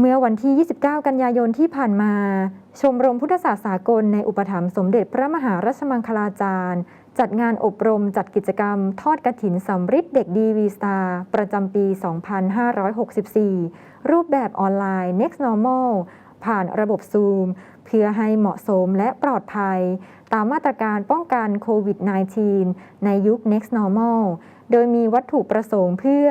เมื่อวันที่ 29 กันยายนที่ผ่านมา ชมรมพุทธศาสตร์สากลในอุปถัมภ์สมเด็จพระมหารัชมังคลาจารย์ จัดงานอบรมจัดกิจกรรม ทอดกระถินสำริดเด็กดีวีสตาร์ประจำปี 2564 รูปแบบออนไลน์ Next Normal ผ่านระบบซูมเพื่อให้เหมาะสมและปลอดภัย ตามมาตรการป้องกันโควิด -19 ในยุค Next Normal โดยมีวัตถุประสงค์เพื่อ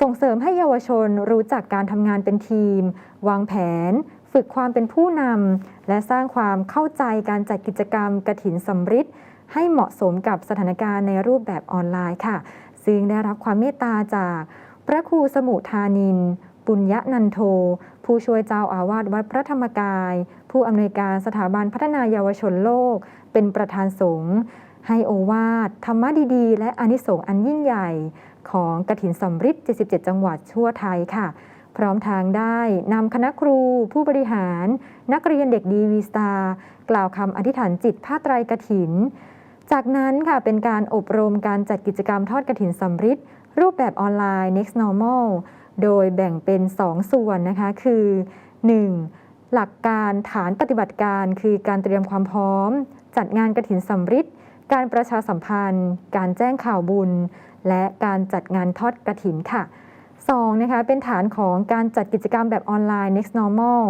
ส่งเสริมให้เยาวชนรู้จักการทำงานเป็นทีม วางแผน ฝึกความเป็นผู้นำและสร้างความเข้าใจการจัดกิจกรรมกระถินสำริดให้เหมาะสมกับสถานการณ์ในรูปแบบออนไลน์ค่ะ ซึ่งได้รับความเมตตาจาก พระครูสมุทานิน ปุญญนันโท ผู้ช่วยเจ้าอาวาสวัดพระธรรมกาย ผู้อำนวยการสถาบันพัฒนายาวชนโลก เป็นประธานสงฆ์ ให้โอวาทธรรมะดีๆ และอนิสงส์อันยิ่งใหญ่ ของกฐินสำริด77 จังหวัดทั่วไทยค่ะ พร้อมทางได้นำคณะครู ผู้บริหาร นักเรียนเด็กดีวีสตากล่าวคำอธิษฐานจิตผ้าไตรกฐิน จากนั้นค่ะเป็นการอบรมการจัดกิจกรรมทอดกฐินสำริดรูปแบบออนไลน์ next normal โดยแบ่งเป็น 2 ส่วนนะคะ คือ 1. หลักการฐานปฏิบัติการคือการเตรียมความพร้อม จัดงานกฐินสำริด การประชาสัมพันธ์ การแจ้งข่าวบุญ และการจัดงานทอดกระถินค่ะ 2. นะคะเป็นฐานของการจัดกิจกรรมแบบออนไลน์ next normal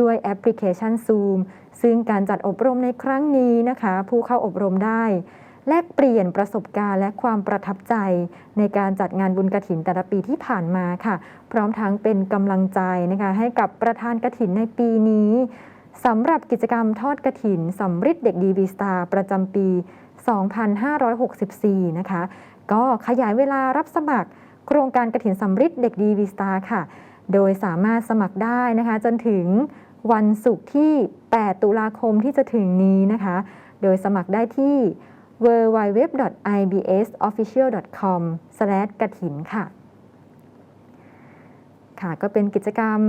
ด้วยแอปพลิเคชัน Zoom ซึ่งการจัดอบรมในครั้งนี้นะคะ ผู้เข้าอบรมได้ แลกเปลี่ยนประสบการณ์และความประทับใจ ในการจัดงานบุญกระถินแต่ละปีที่ผ่านมาค่ะ พร้อมทั้งเป็นกำลังใจนะคะให้กับประธานกระถินในปีนี้สำหรับกิจกรรมทอดกระถินสำริดเด็กดีวีสตาร์ประจำปี 2564 นะคะ ก็ขยายเวลารับสมัครโครงการกระถินสำริดเด็กดีวีสตาร์ค่ะ โดยสามารถสมัครได้นะคะ จนถึงวันศุกร์ที่ 8 ตุลาคมที่จะถึงนี้นะคะ โดยสมัครได้ที่ www.ibsofficial.com กระถินค่ะ ค่ะ ก็เป็นกิจกรรม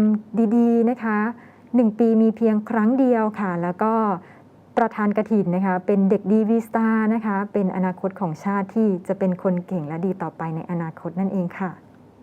ดี ๆ นะคะ 1 ปีมีเพียงครั้งเดียวค่ะ แล้วก็ ประธานกระถินนะคะ เป็นเด็กดีวีสตานะคะ เป็นอนาคตของชาติที่จะเป็นคนเก่งและดีต่อไปในอนาคตนั่นเองค่ะ